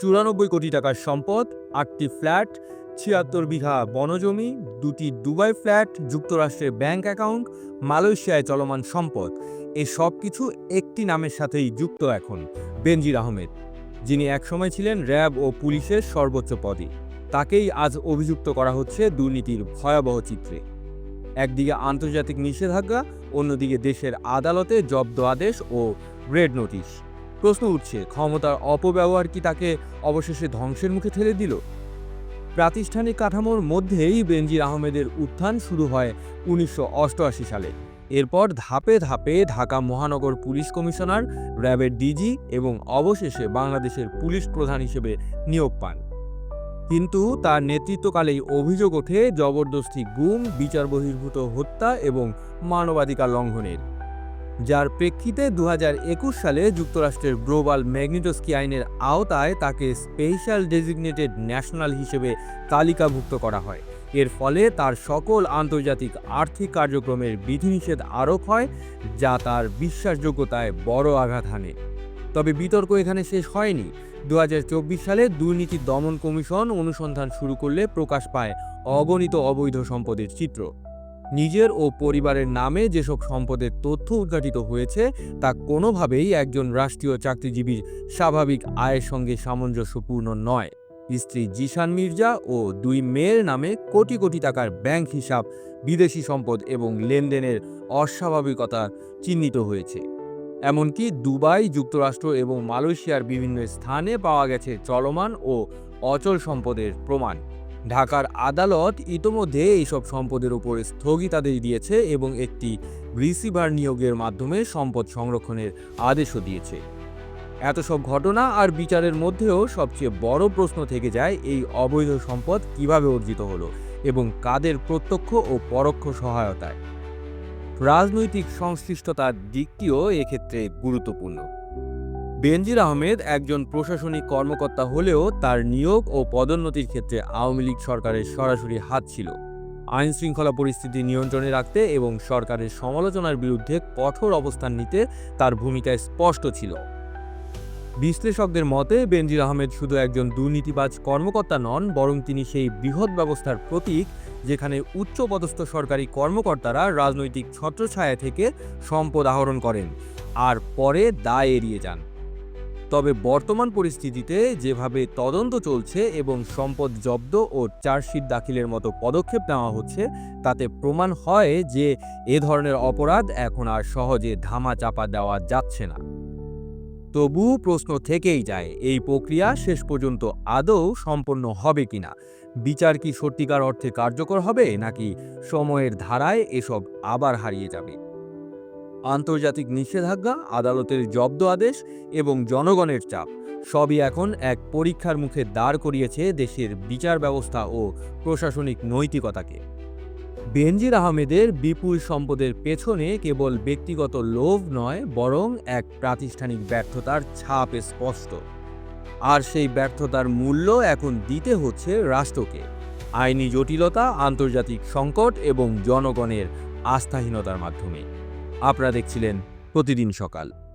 চুরানব্বই কোটি টাকার সম্পদ, আটটি ফ্ল্যাট, ছিয়াত্তর বিঘা বনজমি, দুটি দুবাই ফ্ল্যাট, যুক্তরাষ্ট্রের ব্যাংক অ্যাকাউন্ট, মালয়েশিয়ায় চলমান সম্পদ। এ সব কিছু একটি নামের সাথেই যুক্ত এখন বেনজির আহমেদ, যিনি একসময় ছিলেন র্যাব ও পুলিশের সর্বোচ্চ পদে। তাকেই আজ অভিযুক্ত করা হচ্ছে দুর্নীতির ভয়াবহ চিত্রে। একদিকে আন্তর্জাতিক নিষেধাজ্ঞা, অন্যদিকে দেশের আদালতে জব্দ আদেশ ও রেড নোটিশ। প্রশ্ন উঠছে, ক্ষমতার অপব্যবহার কি তাকে অবশেষে ধ্বংসের মুখে ঠেলে দিল? প্রাতিষ্ঠানিক কাঠামোর মধ্যেই বেনজির আহমেদের উত্থান শুরু হয় উনিশশো সালে। এরপর ধাপে ধাপে ঢাকা মহানগর পুলিশ কমিশনার, র্যাবের ডিজি এবং অবশেষে বাংলাদেশের পুলিশ প্রধান হিসেবে নিয়োগ পান। কিন্তু তার নেতৃত্বকালেই অভিযোগ ওঠে, জবরদস্তি গুম, বিচার বহির্ভূত হত্যা এবং মানবাধিকার লঙ্ঘনের। যার প্রেক্ষিতে দু হাজার একুশ সালে যুক্তরাষ্ট্রের গ্লোবাল ম্যাগনেটোস্কি আইনের আওতায় তাকে স্পেশাল ডেজিগনেটেড ন্যাশনাল হিসেবে তালিকাভুক্ত করা হয়। এর ফলে তার সকল আন্তর্জাতিক আর্থিক কার্যক্রমের বিধিনিষেধ আরোপ হয়, যা তার বিশ্বাসযোগ্যতায় বড় আঘাত হানে। তবে বিতর্ক এখানে শেষ হয়নি। দু হাজার চব্বিশ সালে দুর্নীতি দমন কমিশন অনুসন্ধান শুরু করলে প্রকাশ পায় অগণিত অবৈধ সম্পদের চিত্র। নিজের ও পরিবারের নামে যেসব সম্পদের তথ্য উদ্ঘাটিত হয়েছে, তা কোনোভাবেই একজন রাষ্ট্রীয় চাকরিজীবীর স্বাভাবিক আয়ের সঙ্গে সামঞ্জস্যপূর্ণ নয়। স্ত্রী জিশান মির্জা ও দুই মেয়ের নামে কোটি কোটি টাকার ব্যাংক হিসাব, বিদেশি সম্পদ এবং লেনদেনের অস্বাভাবিকতা চিহ্নিত হয়েছে। এমনকি দুবাই যুক্তরাষ্ট্র এবং মালয়েশিয়ার বিভিন্ন স্থানে পাওয়া গেছে চলমান ও অচল সম্পদের প্রমাণ। ঢাকার আদালত ইতোমধ্যে এইসব সম্পদের উপর স্থগিতাদেশ দিয়েছে এবং একটি রিসিভার নিয়োগের মাধ্যমে সম্পদ সংরক্ষণের আদেশও দিয়েছে। এত সব ঘটনা আর বিচারের মধ্যেও সবচেয়ে বড় প্রশ্ন থেকে যায় এই অবৈধ সম্পদ কীভাবে অর্জিত হলো এবং কাদের প্রত্যক্ষ ও পরোক্ষ সহায়তায়। রাজনৈতিক সংশ্লিষ্টতার দিকটিও এক্ষেত্রে গুরুত্বপূর্ণ। বেনজির আহমেদ একজন প্রশাসনিক কর্মকর্তা হলেও তার নিয়োগ ও পদোন্নতির ক্ষেত্রে আওয়ামী লীগ সরকারের সরাসরি হাত ছিল। আইন শৃঙ্খলা পরিস্থিতি নিয়ন্ত্রণে রাখতে এবং সরকারের সমালোচনার বিরুদ্ধে কঠোর অবস্থান নিতে তার ভূমিকায় স্পষ্ট ছিল। বিশ্লেষকদের মতে, বেনজির আহমেদ শুধু একজন দুর্নীতিবাজ কর্মকর্তা নন, বরং তিনি সেই বৃহৎ ব্যবস্থার প্রতীক, যেখানে উচ্চপদস্থ সরকারি কর্মকর্তারা রাজনৈতিক ছত্রছায়া থেকে সম্পদ আহরণ করেন, আর পরে দায় এড়িয়ে যান। তবে বর্তমান পরিস্থিতিতে যেভাবে তদন্ত চলছে এবং সম্পদ জব্দ ও চার্জশিট দাখিলের মতো পদক্ষেপ নেওয়া হচ্ছে, তাতে প্রমাণ হয় যে এ ধরনের অপরাধ এখন আর সহজে ধামা চাপা দেওয়া যাচ্ছে না। তবু প্রশ্ন থেকেই যায়, এই প্রক্রিয়া শেষ পর্যন্ত আদৌ সম্পন্ন হবে কিনা? বিচার কি সত্যিকার অর্থে কার্যকর হবে, নাকি সময়ের ধারায় এসব আবার হারিয়ে যাবে? আন্তর্জাতিক নিষেধাজ্ঞা, আদালতের জব্দ আদেশ এবং জনগণের চাপ সবই এখন এক পরীক্ষার মুখে দাঁড় করিয়েছে দেশের বিচার ব্যবস্থা ও প্রশাসনিক নৈতিকতাকে। বেনজির আহমেদের বিপুল সম্পদের পেছনে কেবল ব্যক্তিগত লোভ নয়, বরং এক প্রাতিষ্ঠানিক ব্যর্থতার ছাপ স্পষ্ট। আর সেই ব্যর্থতার মূল্য এখন দিতে হচ্ছে রাষ্ট্রকে। আইনি জটিলতা, আন্তর্জাতিক সংকট এবং জনগণের আস্থাহীনতার মাধ্যমে। আপনারা দেখছিলেন প্রতিদিন সকাল।